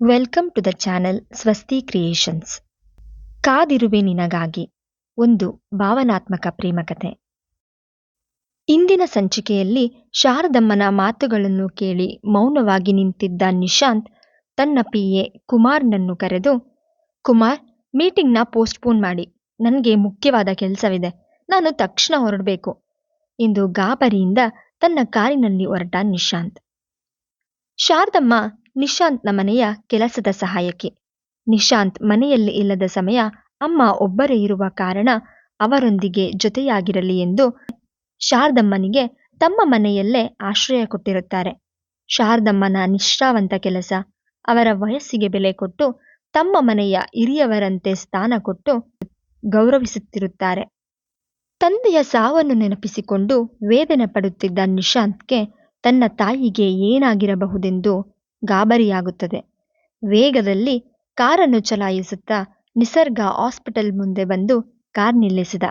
Welcome to the channel Swasti creations ಕಾದಿರುವೆ ನಿನಗಾಗಿ ಒಂದು ಭಾವನಾತ್ಮಕ ಪ್ರೇಮಕತೆ ಇಂದಿನ ಸಂಚಿಕೆಯಲ್ಲಿ ಶಾರದಮ್ಮನ ಮಾತುಗಳನ್ನು ಕೇಳಿ ಮೌನವಾಗಿ ನಿಂತಿದ್ದ ನಿಶಾಂತ್ ತನ್ನ ಪಿ ಎ ಕುಮಾರ್ನನ್ನು ಕರೆದು, ಕುಮಾರ್, ಮೀಟಿಂಗ್ನ ಪೋಸ್ಟ್ಪೋನ್ ಮಾಡಿ. ನನಗೆ ಮುಖ್ಯವಾದ ಕೆಲಸವಿದೆ. ನಾನು ತಕ್ಷಣ ಹೊರಡಬೇಕು. ಎಂದು ಗಾಬರಿಯಿಂದ ತನ್ನ ಕಾರಿನಲ್ಲಿ ಹೊರಟ ನಿಶಾಂತ್. ಶಾರದಮ್ಮ ನಿಶಾಂತ್ನ ಮನೆಯ ಕೆಲಸದ ಸಹಾಯಕಿ ನಿಶಾಂತ್ ಮನೆಯಲ್ಲಿ ಇಲ್ಲದ ಸಮಯ ಅಮ್ಮ ಒಬ್ಬರೇ ಇರುವ ಕಾರಣ ಅವರೊಂದಿಗೆ ಜೊತೆಯಾಗಿರಲಿ ಎಂದು ಶಾರದಮ್ಮನಿಗೆ ತಮ್ಮ ಮನೆಯಲ್ಲೇ ಆಶ್ರಯ ಕೊಟ್ಟಿರುತ್ತಾರೆ. ಶಾರದಮ್ಮನ ನಿಷ್ಠಾವಂತ ಕೆಲಸ ಅವರ ವಯಸ್ಸಿಗೆ ಬೆಲೆ ಕೊಟ್ಟು ತಮ್ಮ ಮನೆಯ ಹಿರಿಯವರಂತೆ ಸ್ಥಾನ ಕೊಟ್ಟು ಗೌರವಿಸುತ್ತಿರುತ್ತಾರೆ. ತಂದೆಯ ಸಾವನ್ನು ನೆನಪಿಸಿಕೊಂಡು ವೇದನೆ ಪಡುತ್ತಿದ್ದ ನಿಶಾಂತ್ಗೆ ತನ್ನ ತಾಯಿಗೆ ಏನಾಗಿರಬಹುದೆಂದು ಗಾಬರಿಯಾಗುತ್ತದೆ. ವೇಗದಲ್ಲಿ ಕಾರನ್ನು ಚಲಾಯಿಸುತ್ತಾ ನಿಸರ್ಗ ಹಾಸ್ಪಿಟಲ್ ಮುಂದೆ ಬಂದು ಕಾರ್ ನಿಲ್ಲಿಸಿದ.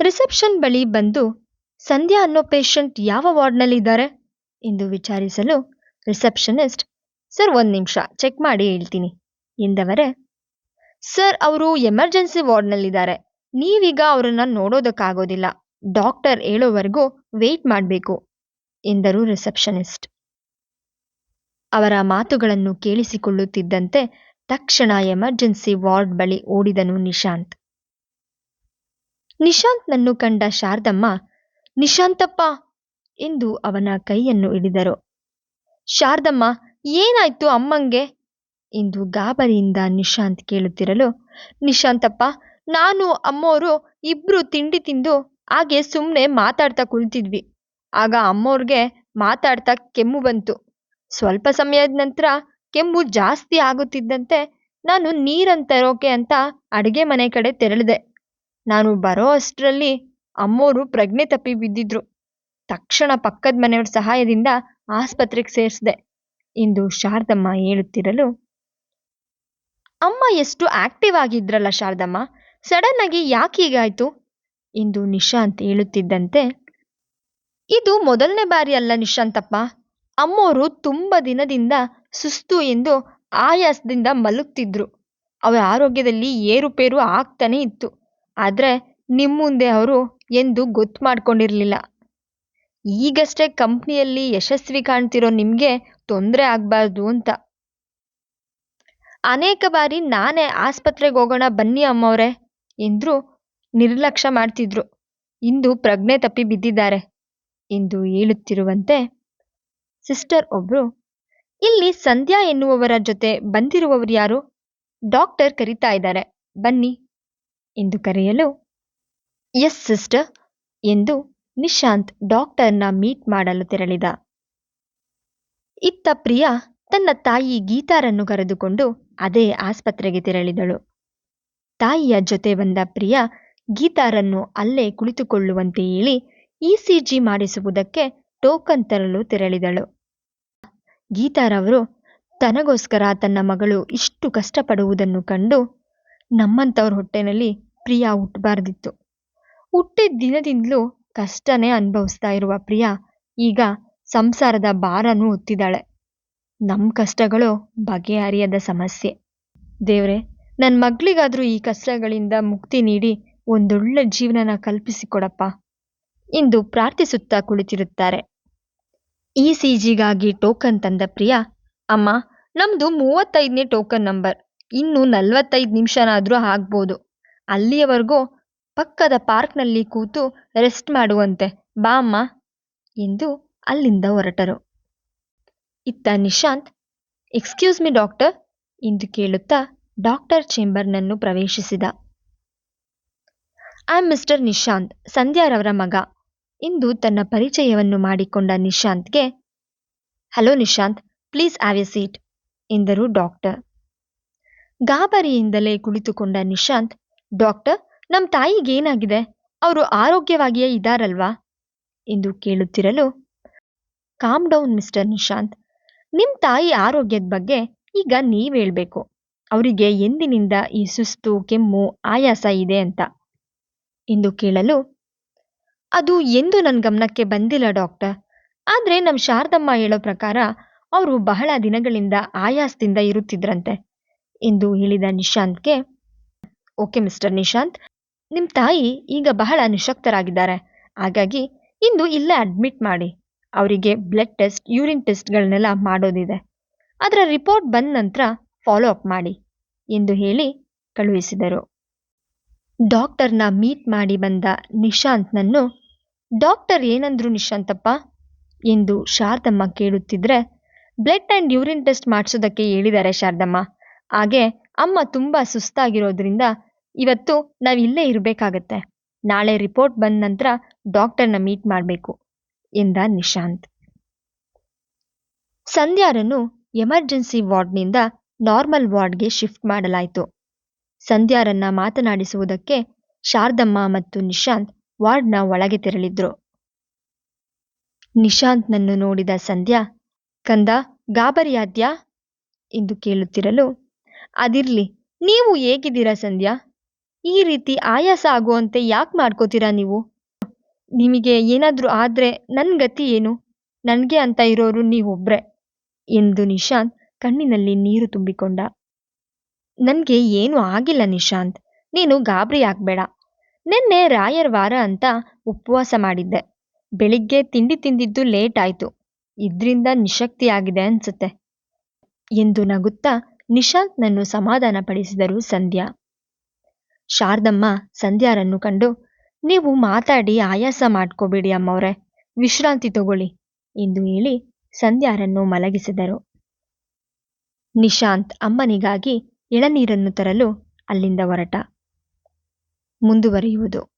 ರಿಸೆಪ್ಷನ್ ಬಳಿ ಬಂದು, ಸಂಧ್ಯಾ ಅನ್ನೋ ಪೇಷಂಟ್ ಯಾವ ವಾರ್ಡ್ನಲ್ಲಿದ್ದಾರೆ? ಎಂದು ವಿಚಾರಿಸಲು ರಿಸೆಪ್ಷನಿಸ್ಟ್, ಸರ್, ಒಂದು ನಿಮಿಷ, ಚೆಕ್ ಮಾಡಿ ಹೇಳ್ತೀನಿ. ಎಂದವರೇ, ಸರ್, ಅವರು ಎಮರ್ಜೆನ್ಸಿ ವಾರ್ಡ್ನಲ್ಲಿದ್ದಾರೆ. ನೀವೀಗ ಅವರನ್ನು ನೋಡೋದಕ್ಕಾಗೋದಿಲ್ಲ. ಡಾಕ್ಟರ್ ಹೇಳೋವರೆಗೂ ವೆಯ್ಟ್ ಮಾಡಬೇಕು. ಎಂದರು ರಿಸೆಪ್ಷನಿಸ್ಟ್. ಅವರ ಮಾತುಗಳನ್ನು ಕೇಳಿಸಿಕೊಳ್ಳುತ್ತಿದ್ದಂತೆ ತಕ್ಷಣ ಎಮರ್ಜೆನ್ಸಿ ವಾರ್ಡ್ ಬಳಿ ಓಡಿದನು ನಿಶಾಂತ್. ನಿಶಾಂತ್ನನ್ನು ಕಂಡ ಶಾರದಮ್ಮ, ನಿಶಾಂತಪ್ಪ! ಎಂದು ಅವನ ಕೈಯನ್ನು ಹಿಡಿದರು. ಶಾರದಮ್ಮ, ಏನಾಯ್ತು ಅಮ್ಮಂಗೆ? ಎಂದು ಗಾಬರಿಯಿಂದ ನಿಶಾಂತ್ ಕೇಳುತ್ತಿರಲು, ನಿಶಾಂತಪ್ಪ, ನಾನು ಅಮ್ಮೋರು ಇಬ್ರು ತಿಂಡಿ ತಿಂದು ಹಾಗೆ ಸುಮ್ಮನೆ ಮಾತಾಡ್ತಾ ಕುಳಿತಿದ್ವಿ. ಆಗ ಅಮ್ಮೋರ್ಗೆ ಮಾತಾಡ್ತಾ ಕೆಮ್ಮು ಬಂತು. ಸ್ವಲ್ಪ ಸಮಯದ ನಂತರ ಕೆಮ್ಮು ಜಾಸ್ತಿ ಆಗುತ್ತಿದ್ದಂತೆ ನಾನು ನೀರನ್ನು ತರೋಕೆ ಅಂತ ಅಡುಗೆ ಮನೆ ಕಡೆ ತೆರಳಿದೆ. ನಾನು ಬರೋ ಅಷ್ಟರಲ್ಲಿ ಅಮ್ಮೋರು ಪ್ರಜ್ಞೆ ತಪ್ಪಿ ಬಿದ್ದಿದ್ರು. ತಕ್ಷಣ ಪಕ್ಕದ ಮನೆಯವ್ರ ಸಹಾಯದಿಂದ ಆಸ್ಪತ್ರೆಗೆ ಸೇರಿಸಿದೆ. ಎಂದು ಶಾರದಮ್ಮ ಹೇಳುತ್ತಿರಲು, ಅಮ್ಮ ಎಷ್ಟು ಆಕ್ಟಿವ್ ಆಗಿದ್ರಲ್ಲ ಶಾರದಮ್ಮ, ಸಡನ್ ಆಗಿ ಯಾಕೆ ಹೀಗಾಯ್ತು? ಎಂದು ನಿಶಾಂತ್ ಹೇಳುತ್ತಿದ್ದಂತೆ, ಇದು ಮೊದಲನೇ ಬಾರಿ ಅಲ್ಲ ನಿಶಾಂತಪ್ಪ ಅಮ್ಮೋರು ತುಂಬ ದಿನದಿಂದ ಸುಸ್ತು ಎಂದು ಆಯಾಸದಿಂದ ಮಲಗ್ತಿದ್ರು. ಅವರ ಆರೋಗ್ಯದಲ್ಲಿ ಏರುಪೇರು ಆಗ್ತಾನೇ ಇತ್ತು. ಆದರೆ ನಿಮ್ಮ ಮುಂದೆ ಅವರು ಎಂದು ಗೊತ್ತು ಮಾಡ್ಕೊಂಡಿರಲಿಲ್ಲ ಈಗಷ್ಟೇ ಕಂಪ್ನಿಯಲ್ಲಿ ಯಶಸ್ವಿ ಕಾಣ್ತಿರೋ ನಿಮಗೆ ತೊಂದರೆ ಆಗಬಾರ್ದು ಅಂತ. ಅನೇಕ ಬಾರಿ ನಾನೇ ಆಸ್ಪತ್ರೆಗೆ ಹೋಗೋಣ ಬನ್ನಿ ಅಮ್ಮವ್ರೆ ಎಂದ್ರು ನಿರ್ಲಕ್ಷ್ಯ ಮಾಡ್ತಿದ್ರು. ಇಂದು ಪ್ರಜ್ಞೆ ತಪ್ಪಿ ಬಿದ್ದಿದ್ದಾರೆ ಎಂದು ಹೇಳುತ್ತಿರುವಂತೆ ಸಿಸ್ಟರ್ ಒಬ್ರು. ಇಲ್ಲಿ ಸಂಧ್ಯಾ ಎನ್ನುವವರ ಜೊತೆ ಬಂದಿರುವವರು ಯಾರು? ಡಾಕ್ಟರ್ ಕರಿತಾ ಇದ್ದಾರೆ. ಬನ್ನಿ. ಎಂದು ಕರೆಯಲು, ಎಸ್, ಸಿಸ್ಟರ್ ಎಂದು ನಿಶಾಂತ್ ಡಾಕ್ಟರ್ನ ಮೀಟ್ ಮಾಡಲು ತೆರಳಿದ. ಇತ್ತ ಪ್ರಿಯಾ ತನ್ನ ತಾಯಿ ಗೀತಾರನ್ನು ಕರೆದುಕೊಂಡು ಅದೇ ಆಸ್ಪತ್ರೆಗೆ ತೆರಳಿದಳು. ತಾಯಿಯ ಜೊತೆ ಬಂದ ಪ್ರಿಯಾ ಗೀತಾರನ್ನು ಅಲ್ಲೇ ಕುಳಿತುಕೊಳ್ಳುವಂತೆ ಹೇಳಿ ಇಸಿಜಿ ಮಾಡಿಸುವುದಕ್ಕೆ ಟೋಕನ್ ತರಲು ತೆರಳಿದಳು. ಗೀತಾರವರು ತನಗೋಸ್ಕರ ತನ್ನ ಮಗಳು ಇಷ್ಟು ಕಷ್ಟಪಡುವುದನ್ನು ಕಂಡು ನಮ್ಮಂಥವ್ರ ಹೊಟ್ಟೆನಲ್ಲಿ ಪ್ರಿಯಾ ಹುಟ್ಟಬಾರ್ದಿತ್ತು. ಹುಟ್ಟಿದ ದಿನದಿಂದಲೂ ಕಷ್ಟನೇ ಅನುಭವಿಸ್ತಾ ಇರುವ ಪ್ರಿಯಾ ಈಗ ಸಂಸಾರದ ಭಾರನೂ ಹೊತ್ತಿದ್ದಾಳೆ. ನಮ್ಮ ಕಷ್ಟಗಳು ಬಗೆಹರಿಯದ ಸಮಸ್ಯೆ. ದೇವ್ರೆ ನನ್ನ ಮಗಳಿಗಾದರೂ ಈ ಕಷ್ಟಗಳಿಂದ ಮುಕ್ತಿ ನೀಡಿ ಒಂದೊಳ್ಳೆ ಜೀವನನ ಕಲ್ಪಿಸಿಕೊಡಪ್ಪ. ಎಂದು ಪ್ರಾರ್ಥಿಸುತ್ತಾ ಕುಳಿತಿರುತ್ತಾರೆ. ಇ ಸಿ ಜಿಗಾಗಿ ಟೋಕನ್ ತಂದ ಪ್ರಿಯಾ, ಅಮ್ಮ ನಮ್ಮದು ಮೂವತ್ತೈದನೇ ಟೋಕನ್ ನಂಬರ್. ಇನ್ನು ನಲವತ್ತೈದು ನಿಮಿಷನಾದರೂ ಆಗ್ಬೋದು. ಅಲ್ಲಿಯವರೆಗೂ ಪಕ್ಕದ ಪಾರ್ಕ್ನಲ್ಲಿ ಕೂತು ರೆಸ್ಟ್ ಮಾಡುವಂತೆ ಬಾ ಅಮ್ಮ ಎಂದು ಅಲ್ಲಿಂದ ಹೊರಟರು. ಇತ್ತ ನಿಶಾಂತ್, ಎಕ್ಸ್ಕ್ಯೂಸ್ ಮಿ ಡಾಕ್ಟರ್ ಎಂದು ಕೇಳುತ್ತಾ ಡಾಕ್ಟರ್ ಚೇಂಬರ್ನನ್ನು ಪ್ರವೇಶಿಸಿದ. ಐ ಆಮ್ ಮಿಸ್ಟರ್ ನಿಶಾಂತ್, ಸಂಧ್ಯಾರವರ ಮಗ. ಎಂದು ತನ್ನ ಪರಿಚಯವನ್ನು ಮಾಡಿಕೊಂಡ ನಿಶಾಂತ್ಗೆ, hello Nishant, please have a seat, ಎಂದರು ಡಾಕ್ಟರ್. ಗಾಬರಿಯಿಂದಲೇ ಕುಳಿತುಕೊಂಡ ನಿಶಾಂತ್, ಡಾಕ್ಟರ್ ನಮ್ಮ ತಾಯಿಗೆ ಏನಾಗಿದೆ? ಅವರು ಆರೋಗ್ಯವಾಗಿಯೇ ಇದ್ದಾರಲ್ವಾ ಎಂದು ಕೇಳುತ್ತಿರಲು, ಕಾಮ್ ಡೌನ್ ಮಿಸ್ಟರ್ ನಿಶಾಂತ್ ನಿಮ್ಮ ತಾಯಿ ಆರೋಗ್ಯದ ಬಗ್ಗೆ ಈಗ ನೀವು ಹೇಳಬೇಕು. ಅವರಿಗೆ ಎಂದಿನಿಂದ ಈ ಸುಸ್ತು, ಕೆಮ್ಮು, ಆಯಾಸ ಇದೆ ಅಂತ, ಎಂದು ಕೇಳಲು ಅದು ಎಂದು ನನ್ನ ಗಮನಕ್ಕೆ ಬಂದಿಲ್ಲ ಡಾಕ್ಟರ್. ಆದರೆ ನಮ್ಮ ಶಾರದಮ್ಮ ಹೇಳೋ ಪ್ರಕಾರ ಅವರು ಬಹಳ ದಿನಗಳಿಂದ ಆಯಾಸದಿಂದ ಇರುತ್ತಿದ್ರಂತೆ. ಎಂದು ಹೇಳಿದ ನಿಶಾಂತ್ಗೆ, ಓಕೆ ಮಿಸ್ಟರ್ ನಿಶಾಂತ್ ನಿಮ್ಮ ತಾಯಿ ಈಗ ಬಹಳ ನಿಶಕ್ತರಾಗಿದ್ದಾರೆ. ಹಾಗಾಗಿ ಇಂದು ಇಲ್ಲೇ ಅಡ್ಮಿಟ್ ಮಾಡಿ. ಅವರಿಗೆ ಬ್ಲಡ್ ಟೆಸ್ಟ್, ಯೂರಿನ್ ಟೆಸ್ಟ್ಗಳನ್ನೆಲ್ಲ ಮಾಡೋದಿದೆ. ಅದರ ರಿಪೋರ್ಟ್ ಬಂದ ನಂತರ ಫಾಲೋ ಅಪ್ ಮಾಡಿ ಎಂದು ಹೇಳಿ ಕಳುಹಿಸಿದರು. ಡಾಕ್ಟರ್ನ ಮೀಟ್ ಮಾಡಿ ಬಂದ ನಿಶಾಂತ್ನನ್ನು, ಡಾಕ್ಟರ್ ಏನಂದ್ರು ನಿಶಾಂತಪ್ಪ? ಎಂದು ಶಾರದಮ್ಮ ಕೇಳುತ್ತಿದ್ರೆ, ಬ್ಲಡ್ ಆ್ಯಂಡ್ ಯೂರಿನ್ ಟೆಸ್ಟ್ ಮಾಡಿಸೋದಕ್ಕೆ ಹೇಳಿದ್ದಾರೆ ಶಾರದಮ್ಮ. ಹಾಗೆ ಅಮ್ಮ ತುಂಬ ಸುಸ್ತಾಗಿರೋದ್ರಿಂದ ಇವತ್ತು ನಾವು ಇಲ್ಲೇ ಇರಬೇಕಾಗತ್ತೆ. ನಾಳೆ ರಿಪೋರ್ಟ್ ಬಂದ ನಂತರ ಡಾಕ್ಟರ್ನ ಮೀಟ್ ಮಾಡಬೇಕು, ಎಂದ ನಿಶಾಂತ್. ಸಂಧ್ಯಾರನ್ನು ಎಮರ್ಜೆನ್ಸಿ ವಾರ್ಡ್ನಿಂದ ನಾರ್ಮಲ್ ವಾರ್ಡ್ಗೆ ಶಿಫ್ಟ್ ಮಾಡಲಾಯಿತು. ಸಂಧ್ಯಾರನ್ನ ಮಾತನಾಡಿಸುವುದಕ್ಕೆ ಶಾರದಮ್ಮ ಮತ್ತು ನಿಶಾಂತ್ ವಾರ್ಡ್ನ ಒಳಗೆ ತೆರಳಿದ್ರು. ನಿಶಾಂತ್ನನ್ನು ನೋಡಿದ ಸಂಧ್ಯಾ, ಕಂದ, ಗಾಬರಿಯಾದ್ಯಾ? ಎಂದು ಕೇಳುತ್ತಿರಲು, ಅದಿರ್ಲಿ, ನೀವು ಹೇಗಿದ್ದೀರಾ ಸಂಧ್ಯಾ? ಈ ರೀತಿ ಆಯಾಸ ಆಗುವಂತೆ ಯಾಕೆ ಮಾಡ್ಕೋತೀರಾ ನೀವು? ನಿಮಗೆ ಏನಾದರೂ ಆದರೆ ನನ್ನ ಗತಿ ಏನು? ನನಗೆ ಅಂತ ಇರೋರು ನೀವೊಬ್ರೆ, ಎಂದು ನಿಶಾಂತ್ ಕಣ್ಣಿನಲ್ಲಿ ನೀರು ತುಂಬಿಕೊಂಡ. ನನಗೆ ಏನೂ ಆಗಿಲ್ಲ ನಿಶಾಂತ್. ನೀನು ಗಾಬರಿ ಆಗ್ಬೇಡ. ನಿನ್ನೆ ರಾಯರ್ ವಾರ ಅಂತ ಉಪವಾಸ ಮಾಡಿದ್ದೆ. ಬೆಳಿಗ್ಗೆ ತಿಂಡಿ ತಿಂದಿದ್ದು ಲೇಟ್ ಆಯಿತು. ಇದ್ರಿಂದ ನಿಶಕ್ತಿಯಾಗಿದೆ ಅನ್ಸುತ್ತೆ. ಎಂದು ನಗುತ್ತಾ ನಿಶಾಂತ್ ನನ್ನು ಸಮಾಧಾನ ಸಮಾಧಾನಪಡಿಸಿದರು ಸಂಧ್ಯಾ. ಶಾರದಮ್ಮ ಸಂಧ್ಯಾರನ್ನು ಕಂಡು, ನೀವು ಮಾತಾಡಿ ಆಯಾಸ ಮಾಡ್ಕೋಬೇಡಿ ಅಮ್ಮವ್ರೆ. ವಿಶ್ರಾಂತಿ ತಗೊಳ್ಳಿ ಎಂದು ಹೇಳಿ ಸಂಧ್ಯಾರನ್ನು ಮಲಗಿಸಿದರು. ನಿಶಾಂತ್ ಅಮ್ಮನಿಗಾಗಿ ಎಳನೀರನ್ನು ತರಲು ಅಲ್ಲಿಂದ ಹೊರಟ. ಮುಂದುವರಿಯುವುದು.